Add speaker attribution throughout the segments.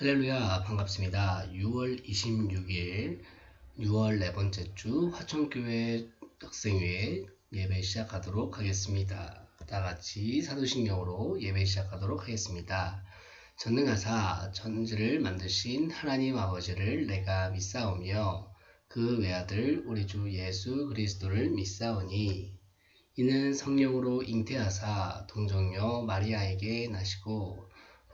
Speaker 1: 할렐루야 반갑습니다. 6월 26일 6월 네 번째 주 화천교회 학생회 예배 시작하도록 하겠습니다. 다 같이 사도신경으로 예배 시작하도록 하겠습니다. 전능하사 전지를 만드신 하나님 아버지를 내가 믿사오며 그 외아들 우리 주 예수 그리스도를 믿사오니 이는 성령으로 잉태하사 동정녀 마리아에게 나시고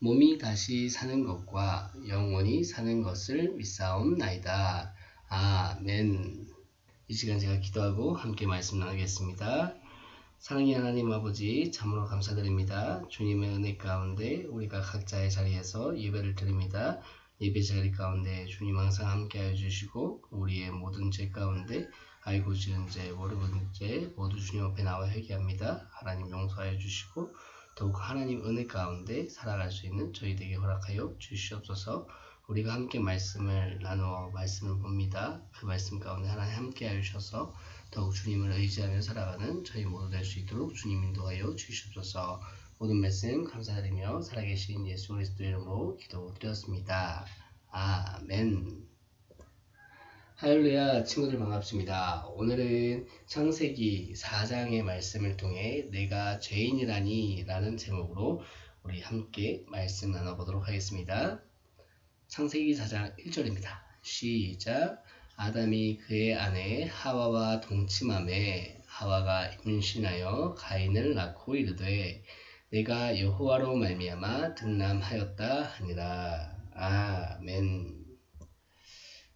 Speaker 1: 몸이 다시 사는 것과 영원히 사는 것을 믿사옵나이다. 아멘. 이 시간 제가 기도하고 함께 말씀 나누겠습니다. 사랑의 하나님 아버지 참으로 감사드립니다. 주님의 은혜 가운데 우리가 각자의 자리에서 예배를 드립니다. 예배 자리 가운데 주님 항상 함께하여 주시고 우리의 모든 죄 가운데 알고 지은 죄, 모르는 죄 모두 주님 앞에 나와 회개합니다. 하나님 용서하여 주시고 더욱 하나님 은혜 가운데 살아갈 수 있는 저희에게 허락하여 주시옵소서 우리가 함께 말씀을 나누어 말씀을 봅니다. 그 말씀 가운데 하나님 함께 하셔서 더욱 주님을 의지하며 살아가는 저희 모두 될 수 있도록 주님 인도하여 주시옵소서 모든 말씀 감사드리며 살아계신 예수 그리스도 이름으로 기도드렸습니다. 아멘 할렐루야 친구들 반갑습니다. 오늘은 창세기 4장의 말씀을 통해 내가 죄인이라니 라는 제목으로 우리 함께 말씀 나눠보도록 하겠습니다. 창세기 4장 1절입니다. 시작 아담이 그의 아내 하와와 동침함에 하와가 임신하여 가인을 낳고 이르되 내가 여호와로 말미암아 등남하였다 하니라. 아멘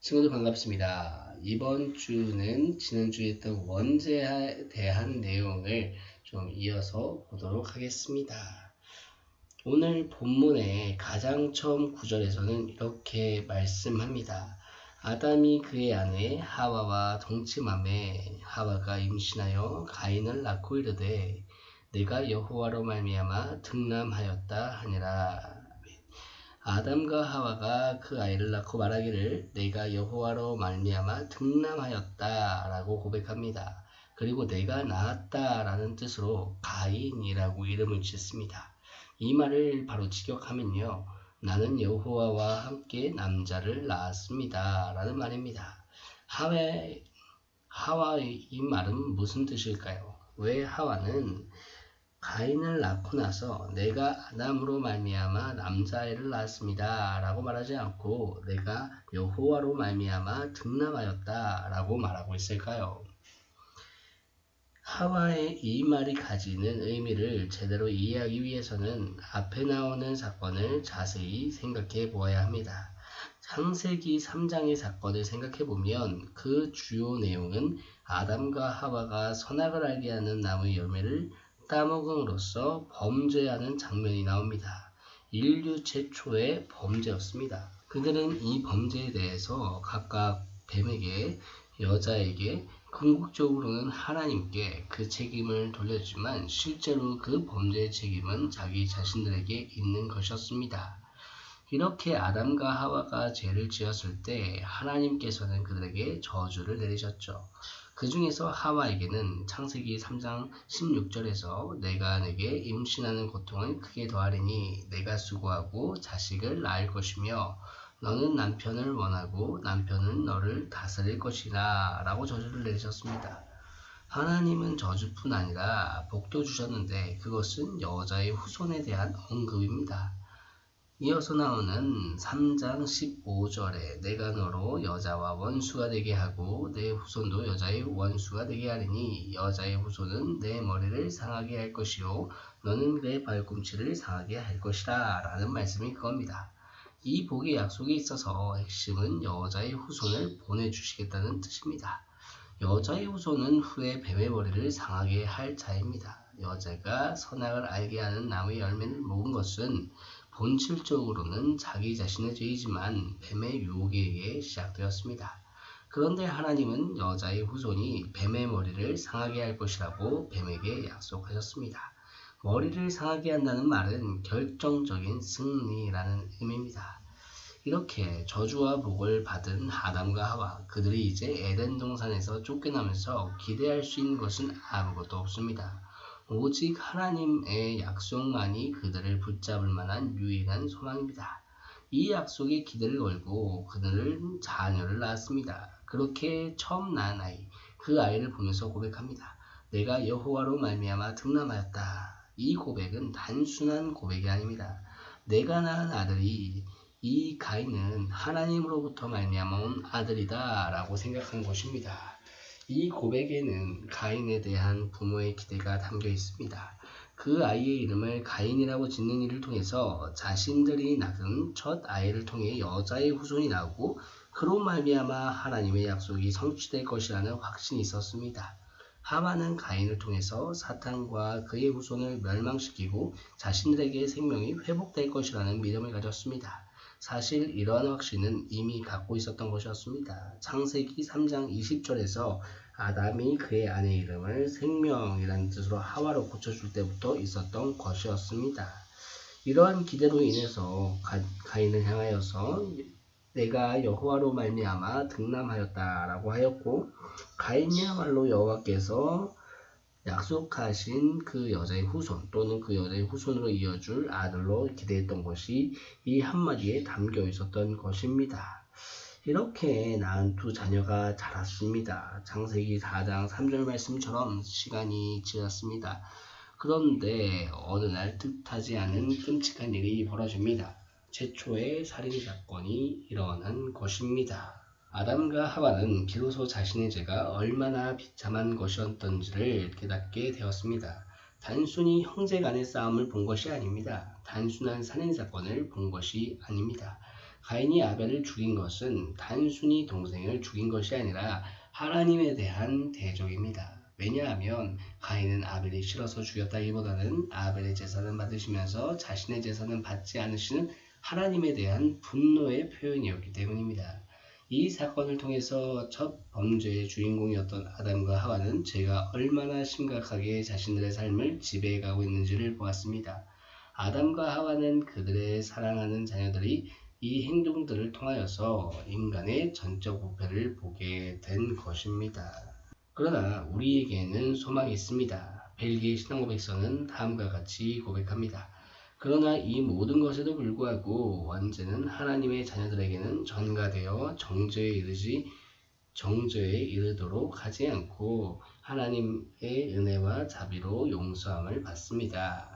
Speaker 1: 친구들 반갑습니다. 이번 주는 지난주에 했던 원죄에 대한 내용을 좀 이어서 보도록 하겠습니다. 오늘 본문의 가장 처음 구절에서는 이렇게 말씀합니다. 아담이 그의 아내 하와와 동침함에 하와가 임신하여 가인을 낳고 이르되 내가 여호와로 말미암아 등남하였다 하니라. 아담과 하와가 그 아이를 낳고 말하기를 내가 여호와로 말미암아 등남하였다라고 고백합니다. 그리고 내가 낳았다라는 뜻으로 가인이라고 이름을 짓습니다. 이 말을 바로 직역하면요. 나는 여호와와 함께 남자를 낳았습니다. 라는 말입니다. 하와의, 하와의 이 말은 무슨 뜻일까요? 왜 하와는 가인을 낳고 나서 내가 아담으로 말미암아 남자아이를 낳았습니다. 라고 말하지 않고 내가 여호와로 말미암아 등남하였다. 라고 말하고 있을까요? 하와의 이 말이 가지는 의미를 제대로 이해하기 위해서는 앞에 나오는 사건을 자세히 생각해 보아야 합니다. 창세기 3장의 사건을 생각해 보면 그 주요 내용은 아담과 하와가 선악을 알게 하는 나무의 열매를 따먹음으로써 범죄하는 장면이 나옵니다. 인류 최초의 범죄였습니다. 그들은 이 범죄에 대해서 각각 뱀에게, 여자에게, 궁극적으로는 하나님께 그 책임을 돌렸지만 실제로 그 범죄의 책임은 자기 자신들에게 있는 것이었습니다. 이렇게 아담과 하와가 죄를 지었을 때 하나님께서는 그들에게 저주를 내리셨죠. 그 중에서 하와에게는 창세기 3장 16절에서 내가 내게 임신하는 고통을 크게 더하리니 내가 수고하고 자식을 낳을 것이며 너는 남편을 원하고 남편은 너를 다스릴 것이라 라고 저주를 내리셨습니다. 하나님은 저주뿐 아니라 복도 주셨는데 그것은 여자의 후손에 대한 언급입니다. 이어서 나오는 3장 15절에 내가 너로 여자와 원수가 되게 하고 내 후손도 여자의 원수가 되게 하리니 여자의 후손은 내 머리를 상하게 할 것이요 너는 내 발꿈치를 상하게 할 것이라 라는 말씀이 그겁니다. 이 복의 약속에 있어서 핵심은 여자의 후손을 보내주시겠다는 뜻입니다. 여자의 후손은 후에 뱀의 머리를 상하게 할 자입니다. 여자가 선악을 알게 하는 나무의 열매를 먹은 것은 본질적으로는 자기 자신의 죄이지만 뱀의 유혹에 의해 시작되었습니다. 그런데 하나님은 여자의 후손이 뱀의 머리를 상하게 할 것이라고 뱀에게 약속하셨습니다. 머리를 상하게 한다는 말은 결정적인 승리라는 의미입니다. 이렇게 저주와 복을 받은 아담과 하와 그들이 이제 에덴 동산에서 쫓겨나면서 기대할 수 있는 것은 아무것도 없습니다. 오직 하나님의 약속만이 그들을 붙잡을 만한 유일한 소망입니다. 이 약속에 기대를 걸고 그들은 자녀를 낳았습니다. 그렇게 처음 낳은 아이, 그 아이를 보면서 고백합니다. 내가 여호와로 말미암아 등남하였다. 이 고백은 단순한 고백이 아닙니다. 내가 낳은 아들이 이 가인은 하나님으로부터 말미암아 온 아들이다라고 생각한 것입니다. 이 고백에는 가인에 대한 부모의 기대가 담겨 있습니다. 그 아이의 이름을 가인이라고 짓는 일을 통해서 자신들이 낳은 첫 아이를 통해 여자의 후손이 나오고 그로 말미암아 하나님의 약속이 성취될 것이라는 확신이 있었습니다. 하만은 가인을 통해서 사탄과 그의 후손을 멸망시키고 자신들에게 생명이 회복될 것이라는 믿음을 가졌습니다. 사실 이러한 확신은 이미 갖고 있었던 것이었습니다. 창세기 3장 20절에서 아담이 그의 아내 이름을 생명이라는 뜻으로 하와로 고쳐줄 때부터 있었던 것이었습니다. 이러한 기대로 인해서 가, 인을 향하여서 내가 여호와로 말미암아 등남하였다라고 하였고 가인이야말로 여호와께서 약속하신 그 여자의 후손 또는 그 여자의 후손으로 이어줄 아들로 기대했던 것이 이 한마디에 담겨 있었던 것입니다. 이렇게 낳은 두 자녀가 자랐습니다. 창세기 4장 3절 말씀처럼 시간이 지났습니다. 그런데 어느 날 뜻하지 않은 끔찍한 일이 벌어집니다. 최초의 살인 사건이 일어난 것입니다. 아담과 하와는 비로소 자신의 죄가 얼마나 비참한 것이었던지를 깨닫게 되었습니다. 단순히 형제 간의 싸움을 본 것이 아닙니다. 단순한 살인 사건을 본 것이 아닙니다. 가인이 아벨을 죽인 것은 단순히 동생을 죽인 것이 아니라 하나님에 대한 대적입니다. 왜냐하면 가인은 아벨이 싫어서 죽였다기보다는 아벨의 재산을 받으시면서 자신의 재산은 받지 않으시는 하나님에 대한 분노의 표현이었기 때문입니다. 이 사건을 통해서 첫 범죄의 주인공이었던 아담과 하와는 죄가 얼마나 심각하게 자신들의 삶을 지배해가고 있는지를 보았습니다. 아담과 하와는 그들의 사랑하는 자녀들이 이 행동들을 통하여서 인간의 전적 부패를 보게 된 것입니다. 그러나 우리에게는 소망이 있습니다. 벨기에 신앙고백서는 다음과 같이 고백합니다. 그러나 이 모든 것에도 불구하고 원죄는 하나님의 자녀들에게는 전가되어 정죄에 이르지 정죄에 이르도록 하지 않고 하나님의 은혜와 자비로 용서함을 받습니다.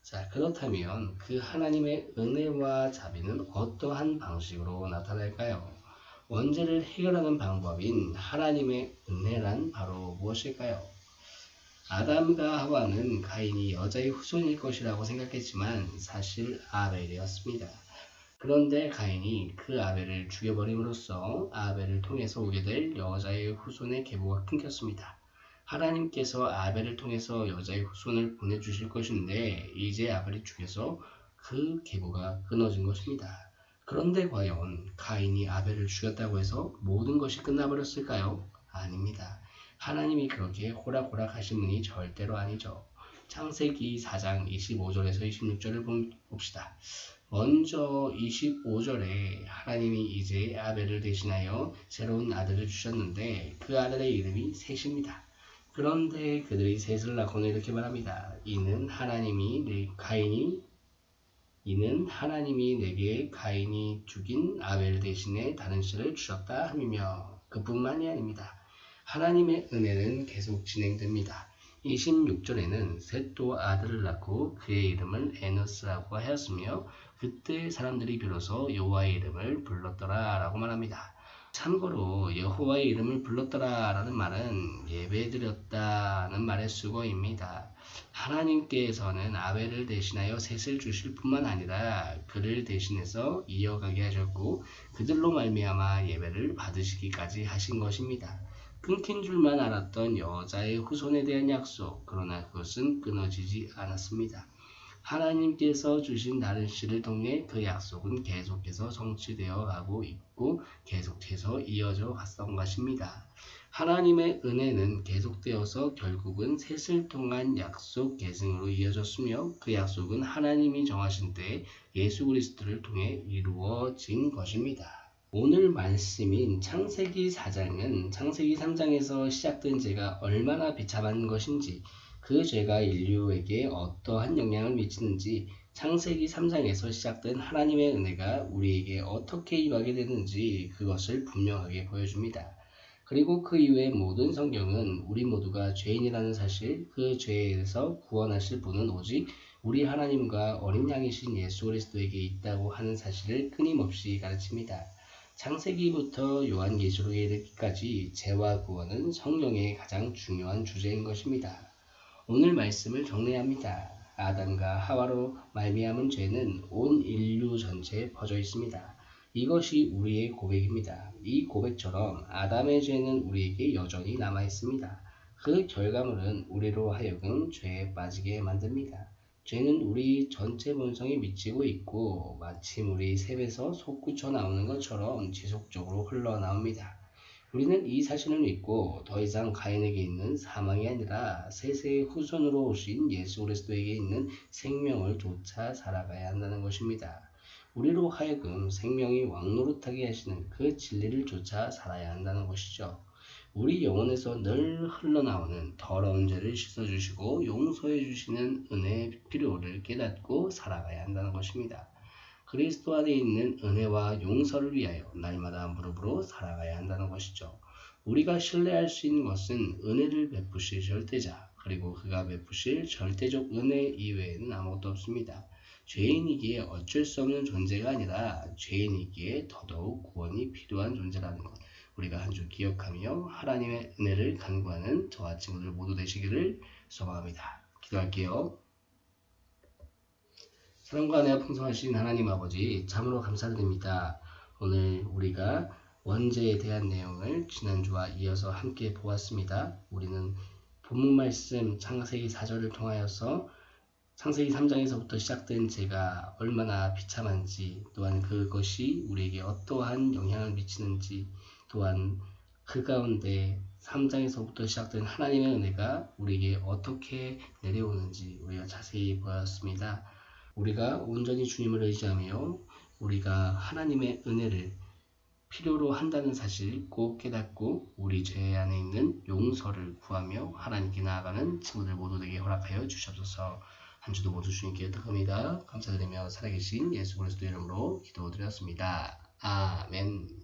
Speaker 1: 자, 그렇다면 그 하나님의 은혜와 자비는 어떠한 방식으로 나타날까요? 원죄를 해결하는 방법인 하나님의 은혜란 바로 무엇일까요? 아담과 하와는 가인이 여자의 후손일 것이라고 생각했지만 사실 아벨이었습니다. 그런데 가인이 그 아벨을 죽여버림으로써 아벨을 통해서 오게 될 여자의 후손의 계보가 끊겼습니다. 하나님께서 아벨을 통해서 여자의 후손을 보내주실 것인데 이제 아벨이 죽여서 그 계보가 끊어진 것입니다. 그런데 과연 가인이 아벨을 죽였다고 해서 모든 것이 끝나버렸을까요? 아닙니다. 하나님이 그렇게 호락호락 하신 분이 절대로 아니죠. 창세기 4장 25절에서 26절을 봅시다. 먼저 25절에 하나님이 이제 아벨을 대신하여 새로운 아들을 주셨는데 그 아들의 이름이 셋입니다. 그런데 그들이 셋을 낳고는 이렇게 말합니다. 이는 하나님이 내 가인이 이는 하나님이 내게 가인이 죽인 아벨 대신에 다른 씨를 주셨다 함이며 그뿐만이 아닙니다. 하나님의 은혜는 계속 진행됩니다. 26절에는 셋도 아들을 낳고 그의 이름을 에너스라고 하였으며 그때 사람들이 비로소 여호와의 이름을 불렀더라 라고 말합니다. 참고로 여호와의 이름을 불렀더라 라는 말은 예배드렸다는 말의 수거입니다. 하나님께서는 아벨을 대신하여 셋을 주실 뿐만 아니라 그를 대신해서 이어가게 하셨고 그들로 말미암아 예배를 받으시기까지 하신 것입니다. 끊긴 줄만 알았던 여자의 후손에 대한 약속, 그러나 그것은 끊어지지 않았습니다. 하나님께서 주신 다른 씨를 통해 그 약속은 계속해서 성취되어 가고 있고 계속해서 이어져 갔던 것입니다. 하나님의 은혜는 계속되어서 결국은 셋을 통한 약속 계승으로 이어졌으며 그 약속은 하나님이 정하신 때 예수 그리스도를 통해 이루어진 것입니다. 오늘 말씀인 창세기 4장은 창세기 3장에서 시작된 죄가 얼마나 비참한 것인지 그 죄가 인류에게 어떠한 영향을 미치는지 창세기 3장에서 시작된 하나님의 은혜가 우리에게 어떻게 임하게 되는지 그것을 분명하게 보여줍니다. 그리고 그 이후의 모든 성경은 우리 모두가 죄인이라는 사실, 그 죄에서 구원하실 분은 오직 우리 하나님과 어린 양이신 예수 그리스도에게 있다고 하는 사실을 끊임없이 가르칩니다. 창세기부터 요한계시록에 이르기까지 죄와 구원은 성경의 가장 중요한 주제인 것입니다. 오늘 말씀을 정리합니다. 아담과 하와로 말미암은 죄는 온 인류 전체에 퍼져 있습니다. 이것이 우리의 고백입니다. 이 고백처럼 아담의 죄는 우리에게 여전히 남아 있습니다. 그 결과물은 우리로 하여금 죄에 빠지게 만듭니다. 죄는 우리 전체 본성에 미치고 있고 마치 물이 샘에서 솟구쳐 나오는 것처럼 지속적으로 흘러나옵니다. 우리는 이 사실을 믿고 더 이상 가인에게 있는 사망이 아니라 세세의 후손으로 오신 예수 그리스도에게 있는 생명을 쫓아 살아가야 한다는 것입니다. 우리로 하여금 생명이 왕노릇하게 하시는 그 진리를 쫓아 살아야 한다는 것이죠. 우리 영혼에서 늘 흘러나오는 더러운 죄를 씻어주시고 용서해 주시는 은혜의 필요를 깨닫고 살아가야 한다는 것입니다. 그리스도 안에 있는 은혜와 용서를 위하여 날마다 무릎으로 살아가야 한다는 것이죠. 우리가 신뢰할 수 있는 것은 은혜를 베푸실 절대자, 그리고 그가 베푸실 절대적 은혜 이외에는 아무것도 없습니다. 죄인이기에 어쩔 수 없는 존재가 아니라 죄인이기에 더더욱 구원이 필요한 존재라는 것. 우리가 한 주 기억하며 하나님의 은혜를 간구하는 저와 친구들 모두 되시기를 소망합니다. 기도할게요. 사랑과 은혜가 풍성하신 하나님 아버지 참으로 감사드립니다. 오늘 우리가 원죄에 대한 내용을 지난주와 이어서 함께 보았습니다. 우리는 본문 말씀 창세기 4절을 통하여서 창세기 3장에서부터 시작된 죄가 얼마나 비참한지 또한 그것이 우리에게 어떠한 영향을 미치는지 또한 그 가운데 3장에서부터 시작된 하나님의 은혜가 우리에게 어떻게 내려오는지 우리가 자세히 보았습니다. 우리가 온전히 주님을 의지하며 우리가 하나님의 은혜를 필요로 한다는 사실 꼭 깨닫고 우리 죄 안에 있는 용서를 구하며 하나님께 나아가는 친구들 모두 되게 허락하여 주셔서 한 주도 모두 주님께 덕합니다. 감사드리며 살아계신 예수 그리스도 이름으로 기도드렸습니다. 아멘.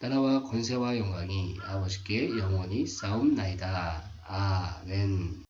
Speaker 1: 나라와 권세와 영광이 아버지께 영원히 싸움나이다. 아멘.